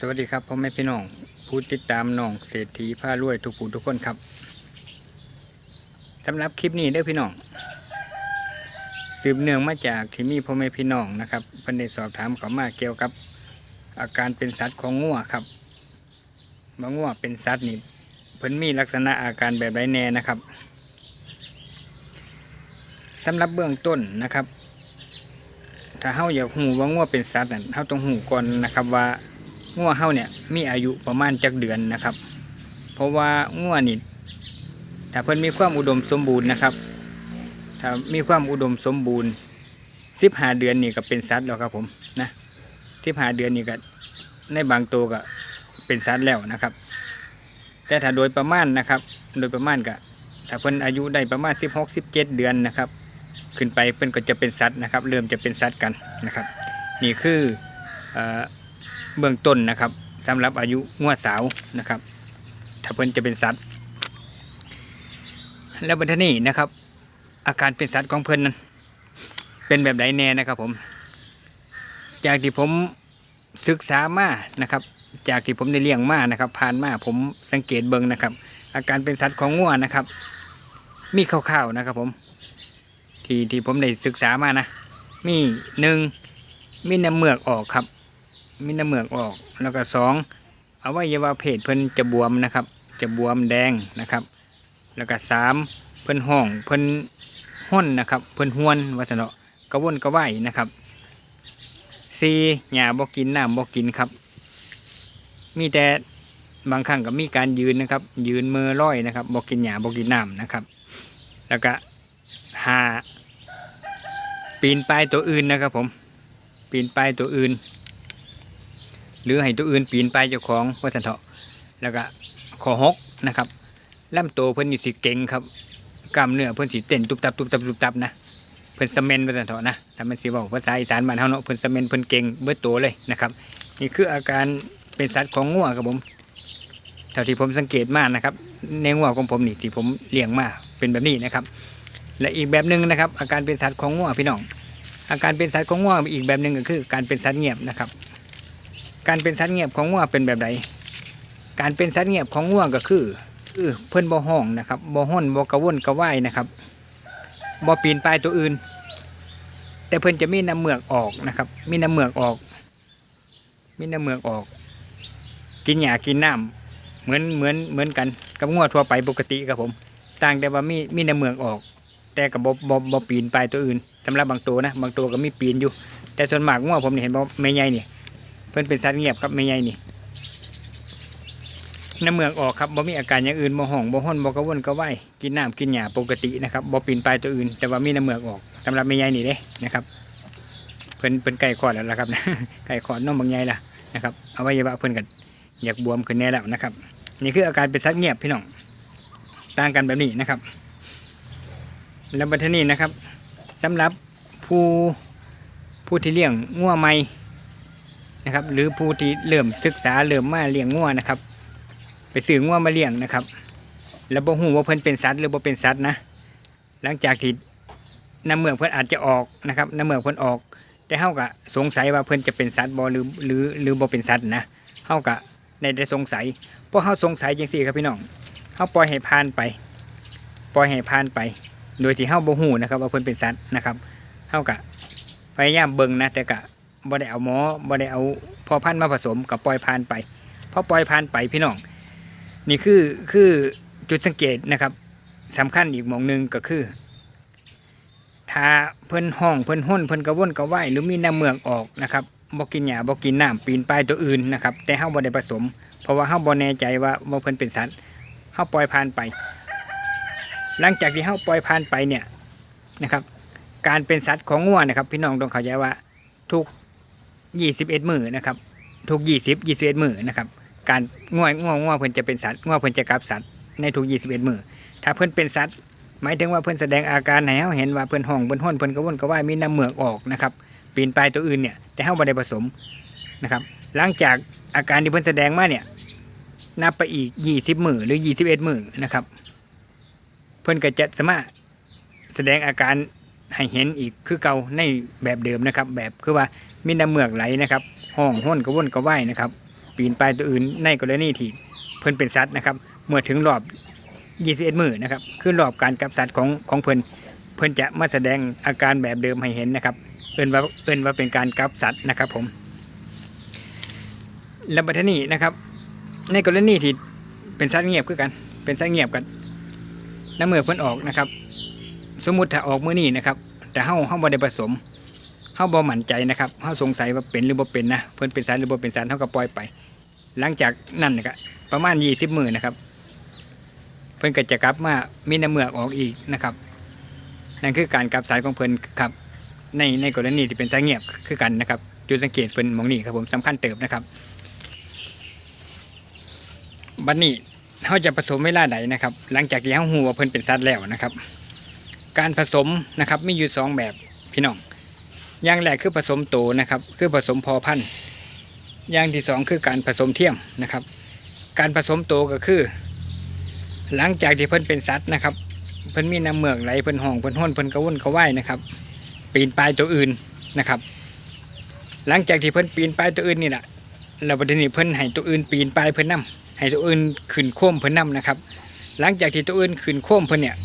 สวัสดีครับพ่อแม่พี่น้องผู้ติดตามน้องเศรษฐีผ้ารวยทุกผู้ทุกคนครับสำหรับคลิปนี้เด้อพี่น้อง สืบเนื่องมาจากที่มีพ่อแม่พี่น้องนะครับเพิ่นได้สอบถามเขามาเกี่ยวกับ อาการเป็นสัตว์ของงัวครับว่างัวเป็นสัตว์นี่เพิ่นมีลักษณะอาการแบบไรแน่นะครับสำหรับเบื้องต้นนะครับ ถ้าเฮาอยากหูว่างัวเป็นสัตว์นั่นเฮาต้องหูก่อนนะครับว่า งัวเฮาเนี่ยมีอายุประมาณจักเดือนนะครับ เพราะว่างัวนี่ถ้าเพิ่นมีความอุดมสมบูรณ์นะครับ ถ้ามีความอุดมสมบูรณ์สิบหาเดือนนี่ก็เป็นสัตว์แล้วครับผมนะสิบหาเดือนนี่ก็ในบางตัวก็เป็นสัตว์แล้วนะครับ แต่ถ้าโดยประมาณนะครับ โดยประมาณก็ถ้าเพิ่นอายุได้ประมาณสิบหกสิบเจ็ดเดือนนะครับ ขึ้นไปเพิ่นก็จะเป็นสัตว์นะครับ เริ่มจะเป็นสัตว์กันนะครับ นี่คือเอ่อ เบื้องต้นนะครับสำหรับอายุงวดสาวนะครับ ถ้าเพิ่นจะเป็นสัตว์ แล้วบัดนี้นะครับ อาการเป็นสัตว์ของเพิ่นนั้นเป็นแบบไหนแน่นะครับผม จากที่ผมศึกษามานะครับ จากที่ผมได้เลี้ยงมานะครับ ผ่านมาผมสังเกตเบิ่งนะครับ อาการเป็นสัตว์ของงัวนะครับ มีคร่าวๆนะครับ ผม ที่ที่ผมได้ศึกษามานะ มีหนึ่งมีน้ำเมือกออกครับ มีน้ำเหมือกออก แล้วก็สองอวัยวะเพศเพิ่นจะบวมนะครับ จะบวมแดงนะครับ แล้วก็สามเพิ่นห้องเพิ่นห้นนะครับ เพิ่นห้วนวัสนะกระวนกระวายนะครับสี่หญ้าบ่กินน้ำบ่กินครับ มีแต่บางครั้งก็มีการยืนนะครับ ยืนมือร้อยนะครับบ่กินหญ้าบ่กินน้ำนะครับ แล้วก็ห้าปีนป่ายตัวอื่นนะครับผม ปีนป่ายตัวอื่น หรือให้ตัวอื่นปีนไปเจ้าของวัสันเถาะแล้วก็ขอหกนะครับลำตัวเพิ่นนี่สิเก่งครับกล้ามเนื้อเพิ่นสิเต้นตุบตับตุบตับตุบตับนะเพิ่นสเมนวัสันเถาะนะถ้ามันสิบอกภาษาอีสานบ้านเฮาเนาะเพิ่นสเมนเพิ่นเก่งเบิดโตเลยนะครับ นี่คืออาการเป็นสัตว์ของงัวครับผมเท่าที่ผมสังเกตมานะครับ ในงัวของผมนี่ที่ผมเลี้ยงมาเป็นแบบนี้นะครับ และอีกแบบหนึ่งนะครับ อาการเป็นสัตว์ของงัวพี่น้องอาการเป็นสัตว์ของงัวอีกแบบหนึ่งก็คือ การเป็นสัตว์เงียบนะครับ การเป็นสัตว์เงียบของงัวเป็นแบบใดการเป็นสัตว์เงียบของงัวก็คือคือเพิ่อนบ่ห้องนะครับบ่ห้นบ่กระวนกระว่ายนะครับบ่ปีนปลายตัวอื่น แต่เพิ่อนจะมีน้ำเหมือกออกนะครับ มีน้ำเหมือกออก มีน้ำเหมือกออก กินหญ้ากินน้ำเหมือนเหมือนเหมือนกันกับงัวทั่วไปปกติครับผม ต่างแต่ว่ามีมีน้ำเหมือกออก แต่กับบ่บ่บ่ปีนปลายตัวอื่นสำหรับบางตัวนะบางตัวก็มีปีนอยู่ แต่ส่วนมากงัวผมนี่เห็นบ่แม่ใหญ่นี่เพิ่นเป็นสัตว์เงียบครับไม่ใหญ่นี่น้ำเมือกออกครับบ่มีอาการอย่างอื่นบ่ห้องบ่ห้นบ่กระวนกระว่ายกินน้ำกินหญ้าปกตินะครับบ่ปีนปลายตัวอื่น แต่ว่ามีน้ำเมือกออกสำหรับไม่ใหญ่นี่เด้นะครับเพิ่นเพิ่นไก่ขอดแล้วล่ะครับไก่ขอดน้องบางใหญ่ล่ะนะครับอวัยวะเพิ่นก็อยากบวมขึ้นแน่แล้วนะครับ นี่คืออาการเป็นสัตว์เงียบพี่น้องต่างกันแบบนี้นะครับ แล้วบัดนี้นะครับสำหรับผู้ผู้ที่เลี้ยงงัวใหม่ นะครับ หรือผู้ที่เริ่มศึกษาเริ่มมาเลี้ยงงัวนะครับ ไปซื้องัวมาเลี้ยงนะครับ แล้วบ่ฮู้ว่าเพิ่นเป็นสัตว์หรือบ่เป็นสัตว์นะ หลังจากที่น้ำเมือกเพิ่นอาจจะออกนะครับน้ำเมือกเพิ่นออก แต่เฮาก็สงสัยว่าเพิ่นจะเป็นสัตว์บ่หรือหรือหรือบ่เป็นสัตว์นะเฮาก็ได้ได้สงสัยเพราะเฮาสงสัยจังซี่ครับพี่น้องเฮาปล่อยให้ผ่านไป ปล่อยให้ผ่านไป โดยที่เฮาบ่ฮู้นะครับว่าเพิ่นเป็นสัตว์นะครับเฮาก็พยายามเบิ่งนะแต่ก็ บ่ได้เอาหมอบ่ได้เอาพอพันธุ์มาผสมกับปล่อยผ่านไปพอปล่อยผ่านไปพี่น้อง นี่คือคือจุดสังเกตนะครับสำคัญอีกมองหนึ่งก็คือ ถ้าเพิ่นห้องเพิ่นห้นเพิ่นกระวนกระว่ายหรือมีน้ำเมือกออกนะครับบ่กินหญ้าบ่กินน้ำปีนป่ายตัวอื่นนะครับ แต่เฮาบ่ได้ผสม เพราะว่าเฮาบ่แน่ใจว่าว่าเพิ่นเป็นสัตว์เฮาปล่อยผ่านไป หลังจากที่เฮาปล่อยผ่านไปเนี่ยนะครับ การเป็นสัตว์ของงัวนะครับ พี่น้องต้องเข้าใจว่าทุก ยี่สิบเอ็ดมือนะครับ ทุกยี่สิบยี่สิบเอ็ดมือนะครับ การง่วงง่วงง่วงเพิ่อนจะเป็นสัตว์ง่วงเพิ่อนจะกลับสัตว์ในทุกยี่สิบเอ็ดมือถ้าเพิ่อนเป็นสัตว์หมายถึงว่าเพิ่อนแสดงอาการไหนเฮาเห็นว่าเพิ่อนห้องเพิ่อนห้นเพิ่อนกระวนกระวายมีน้ำเหมือกออกนะครับปีนปลายตัวอื่นเนี่ยแต่เฮาบ่ได้ผสมนะครับ หลังจากอาการที่เพิ่อนแสดงมาเนี่ยนับไปอีกยี่สิบมือหรือยี่สิบเอ็ดมือนะครับ เพิ่อนก็จะสามารถแสดงอาการ ให้เห็นอีกคือเก่าในแบบเดิมนะครับ แบบคือว่ามีน้ำเมือกไหลนะครับ ห้องห้นกระวนกระว่ายนะครับ ปีนไปตัวอื่นในกรณีที่เพิ่นเป็นสัตว์นะครับ เมื่อถึงรอบ 21 มือนะครับ คือรอบการกับสัตว์ของของเพิ่นเพิ่นจะมาแสดงอาการแบบเดิมให้เห็นนะครับ เอิ้นว่าเอิ้นว่าเป็นการกับสัตว์นะครับ ผมและบัดนี้นะครับ ในกรณีที่เป็นสัตว์เงียบคือกัน เป็นสัตว์เงียบกันน้ำเมื่อเพิ่นออกนะครับ สมมุติถ้าออกมื้อนี้นะครับ แต่เฮาเฮาบ่ได้ผสมเฮาบ่มั่นใจนะครับเฮาสงสัยว่าเป็นหรือบ่เป็นนะเพิ่นเป็นสารหรือบ่เป็นสารเฮาก็ปล่อยไป หลังจากนั้นนะครับประมาณ20มื้อนะครับ เพิ่นก็จะกลับมามีน้ำเมือกออกอีกนะครับ นั่นคือการกลับสารของเพิ่นครับ ในในกรณีที่เป็นสายเงียบคือกันนะครับจุดสังเกตเพิ่นมองนี้ครับผมสำคัญเติบนะครับบัดนี้เขาจะผสมเวลาใดนะครับ หลังจากที่เขาหูว่าเพิ่นเป็นสัตว์แล้วนะครับ การผสมนะครับมีอยู่สองแบบพี่น้องอย่างแรกคือผสมโตนะครับ คือผสมพอพันธุ์อย่างที่สองคือการผสมเทียมนะครับ การผสมโตก็คือ หลังจากที่เพิ่นเป็นสัตว์นะครับ เพิ่นมีน้ำเมือกไหลเพิ่นห้องเพิ่นห้นเพิ่นกระวนกระว่ายนะครับปีนปลายตัวอื่นนะครับ หลังจากที่เพิ่นปีนปลายตัวอื่นนี่แหละแล้วประเด็นนี้เพิ่นให้ตัวอื่นปีนปลายเพิ่นนํให้ตัวอื่นขึ้นโค้มเพิ่นนํนะครับ หลังจากที่ตัวอื่นขึ้นโค้มเพิ่นเนี่ย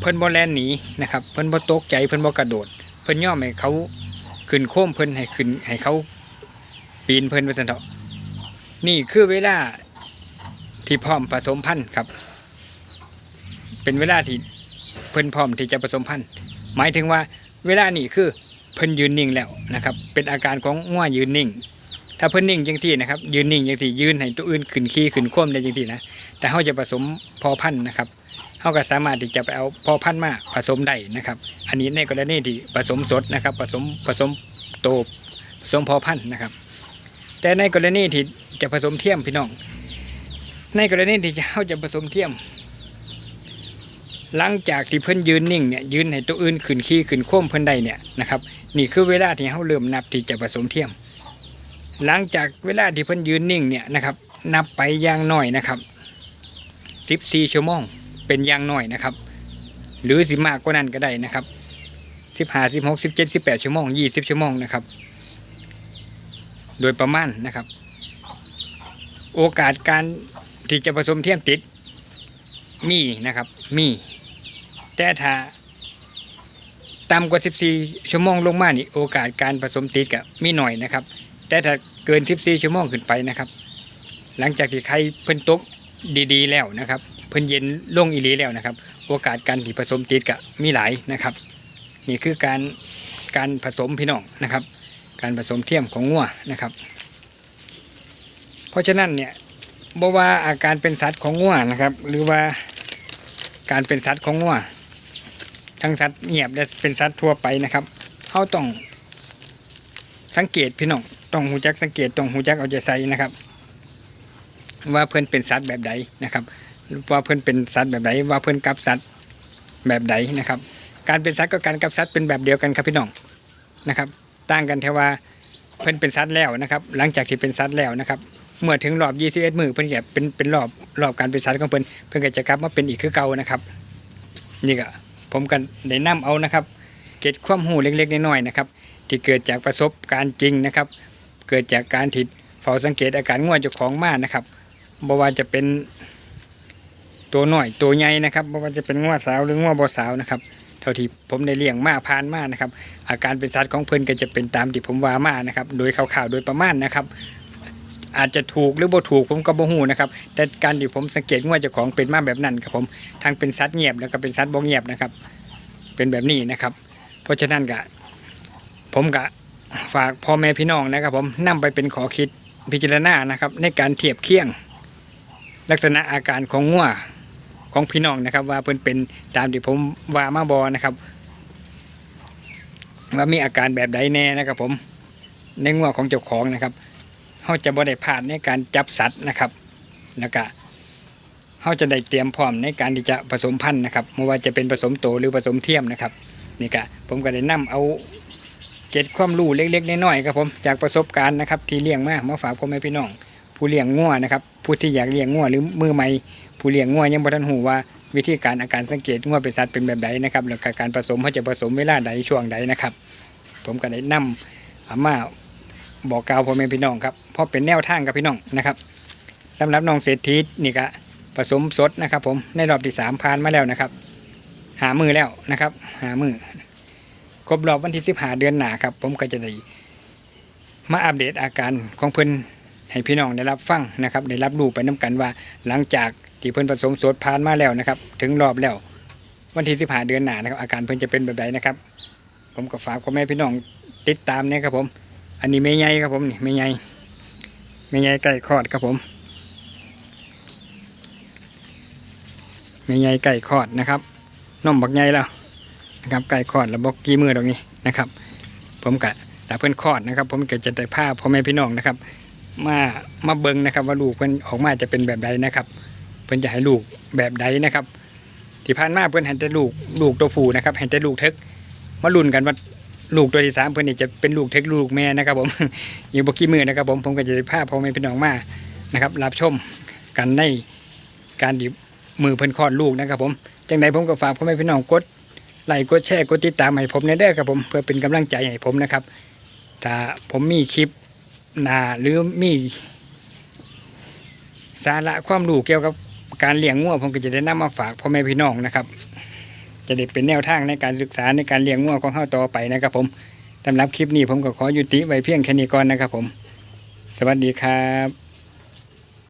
เพิ่นบ่แลนหนีนะครับ เพิ่นบ่ตกใจเพิ่นบ่กระโดด เพิ่นย่อมให้เขาขึ้นโค้มเพิ่นให้ขึ้นให้เขาปีนเพิ่นว่าซั่นเถาะนี่คือเวลาที่พร้อมผสมพันธุ์ครับ เป็นเวลาที่เพิ่นพร้อมที่จะผสมพันธุ์ หมายถึงว่าเวลานี่คือเพิ่นยืนนิ่งแล้วนะครับ เป็นอาการของง่วยืนนิ่ง ถ้าเพิ่นนิ่งจังที่นะครับ ยืนนิ่งจังที่ยืนให้ตัวอื่นขึ้นขี้ขึ้นโค้มได้จังที่นะแต่เขาจะผสมพอพันธุ์นะครับ เขาก็สามารถที่จะไปเอาพอพันธุ์มาผสมได้นะครับ อันนี้ในกรณีที่ผสมสดนะครับ ผสมผสมโตผสมพอพันธุ์นะครับ แต่ในกรณีที่จะผสมเทียมพี่น้อง ในกรณีที่เขาจะผสมเทียม หลังจากที่เพิ่นยืนนิ่งเนี่ยยืนให้ตัวอื่นขึ้นขี้ขึ้นโค้มเพิ่นได้เนี่ยนะครับนี่คือเวลาที่เขาเริ่มนับที่จะผสมเทียม หลังจากเวลาที่เพิ่นยืนนิ่งเนี่ยนะครับ นับไปอย่างน้อยนะครับ 14 ชั่วโมง เป็นอย่างน้อยนะครับ หรือสิมากกว่านั้นก็ได้นะครับ15 16 17 18ชั่วโมง20ชั่วโมงนะครับ โดยประมาณนะครับ โอกาสการที่จะผสมเทียมติดมีนะครับ มีแต่ถ้าต่ำกว่า 14 ชั่วโมงลงมานี่โอกาสการผสมติดก็มีหน่อยนะครับ แต่ถ้าเกิน 14 ชั่วโมงขึ้นไปนะครับ หลังจากที่ไข่เพิ่นตกดีๆแล้วนะครับ พิ่นเย็นลงอีหลีแล้วนะครับ โอกาสการที่ผสมติดก็มีหลายนะครับ นี่คือการการผสมพี่น้องนะครับ การผสมเทียมของงัวนะครับ เพราะฉะนั้นเนี่ยบ่ว่าอาการเป็นสัตว์ของงัวนะครับ หรือว่าการเป็นสัตว์ของงัวทั้งสัตว์เงียบและเป็นสัตว์ทั่วไปนะครับเขาต้องสังเกตพี่น้องต้องหูจักสังเกตต้องหูจักเอาใจใส่นะครับ ว่าเพื่อนเป็นสัตว์แบบใดนะครับ ว่าเพื่อนเป็นสัตว์แบบใดว่าเพื่อนกับสัตว์แบบใดนนะครับ การเป็นสัตว์กับการกับสัตว์เป็นแบบเดียวกันครับพี่น้องนะครับ ต่างกันแค่ว่าเพื่อนเป็นสัตว์แล้วนะครับ หลังจากที่เป็นสัตว์แล้วนะครับ เมื่อถึงรอบ21มือเพื่อนจะเป็นเป็นรอบรอบการเป็นสัตว์ของเพื่อนเพื่อนก็จะกลับมาเป็นอีกคือเก่านะครับ นี่ก็ผมกันได้นํเอานะครับเก็บความหูเล็กๆน้อยๆนะครับ ที่เกิดจากประสบการณ์จริงนะครับ เกิดจากการที่เฝ้าสังเกตอาการง่วงเจ้าของมานะครับบ่ว่าจะเป็น ตัวหน่อยตัวใหญ่นะครับบ่ว่าจะเป็นง่วงสาวหรือง่วงบ่สาวนะครับเท่าที่ผมได้เลี้ยงมาผ่านมานะครับ อาการเป็นสัตว์ของเพิ่นก็จะเป็นตามที่ผมว่ามานะครับ โดยข่าวๆโดยประมาณนะครับอาจจะถูกหรือบ่ถูกผมก็บ่ฮู้นะครับ แต่การที่ผมสังเกตง่วงเจ้าของเป็นมาแบบนั้นครับผมทั้งเป็นสัตว์เงียบแล้วก็เป็นสัตว์บ่เงียบนะครับ เป็นแบบนี้นะครับ เพราะฉะนั้นก็ผมก็ฝากพ่อแม่พี่น้องนะครับ ผมนำไปเป็นขอคิดพิจารณานะครับ ในการเทียบเคียง ลักษณะอาการของงัว ของพี่น้องนะครับ ว่าเพิ่นเป็นตามที่ผมว่ามาบอนะครับว่ามีอาการแบบใดแน่นะครับ ผมในงัวของเจ้าของนะครับเขาจะบ่ได้พลาดในการจับสัตว์นะครับแล้วก็เขาจะได้เตรียมพร้อมในการที่จะผสมพันธุ์นะครับไม่ว่าจะเป็นผสมโตหรือผสมเทียมนะครับนี่ก็ผมก็ได้นํเอาเก็บความรู้เล็กๆน้อยๆครับผมจากประสบการณ์นะครับ ที่เลี้ยงมามาฝากพ่อแม่พี่น้อง ผู้เลี้ยงงัวนะครับผู้ที่อยากเลี้ยงงัวหรือมือใหม่ผู้เลี้ยงงัวยังบ่ทันหูว่าวิธีการอาการสังเกตงัวเป็นสัตว์เป็นแบบใดนะครับแล้วก็การผสมเขาจะผสมเวลาใดช่วงใดนะครับ ผมก็ได้นำเอามาบอกกล่าวพ่อแม่พี่น้องครับเพราะเป็นแนวทางกับพี่น้องนะครับสำหรับน้องเศรษฐีนี่ก็ผสมสดนะครับ ผมในรอบที่สามผ่านมาแล้วนะครับ หามือแล้วนะครับ หามือครบรอบวันที่สิบหาเดือนหนาครับ ผมก็จะได้มาอัปเดตอาการของเพิ่น ให้พี่น้องได้รับฟังนะครับ ได้รับรู้ไปน้กันว่า หลังจากที่เพิ่นผสมสดผ่านมาแล้วนะครับ ถึงรอบแล้ว วันที่สิบหาเดือนหนานะครับ อาการเพิ่นจะเป็นแบบใดนนะครับ ผมก็ฝากพ่อแม่พี่น้องติดตามนี่ยครับผม อันนี้เมยใหญ่ครับผมนี่เมยใหญ่เมยใหญ่ไก่คอดครับผมเมยใหญ่ไก่คอดนะครับนมบักใหญ่แล้วนะครับไก่คอดแล้วบอกกี่มือตรงนี้นะครับ ผมกะแต่เพื่อนคอดนะครับ ผมก็จะได้ภาพพ่อแม่พี่น้องนะครับ มามาเบิงนะครับว่าลูกเพิ่นออกมาจะเป็นแบบใดนะครับเพิ่นจะให้ลูกแบบใดนะครับที่ผ่านมาเพิ่นเห็นแต่ลูกลูกตัวผู้นะครับเห็นแต่ลูกเท็กมาลุ้นกันว่าลูกตัวที่สามเพื่อนนี่จะเป็นลูกเทคลูกแม่นะครับ ผมอยู่บกี้มือนะครับผมผมก็จะได้พาพ่อแม่พี่น้องมานะครับ รับชมกันในการดิบมือเพิ่นคลอดลูกนะครับ ผมจังใดผมก็ฝากพ่อแม่พี่น้องกดไลค์กดแชร์กดติดตามให้ผมในเด้อครับผมเพื่อเป็นกำลังใจให้ผมนะครับถ้าผมมีคลิป หนาหรือมีสาระความรู้เกี่ยวกับการเลี้ยงงัวผมก็จะได้นำมาฝากพ่อแม่พี่น้องนะครับ จะได้เป็นแนวทางในการศึกษาในการเลี้ยงงัวของเฮาต่อไปนะครับ ผมสำหรับคลิปนี้ผมก็ขอยุติไว้เพียงแค่นี้ก่อนนะครับ ผม สวัสดีครับ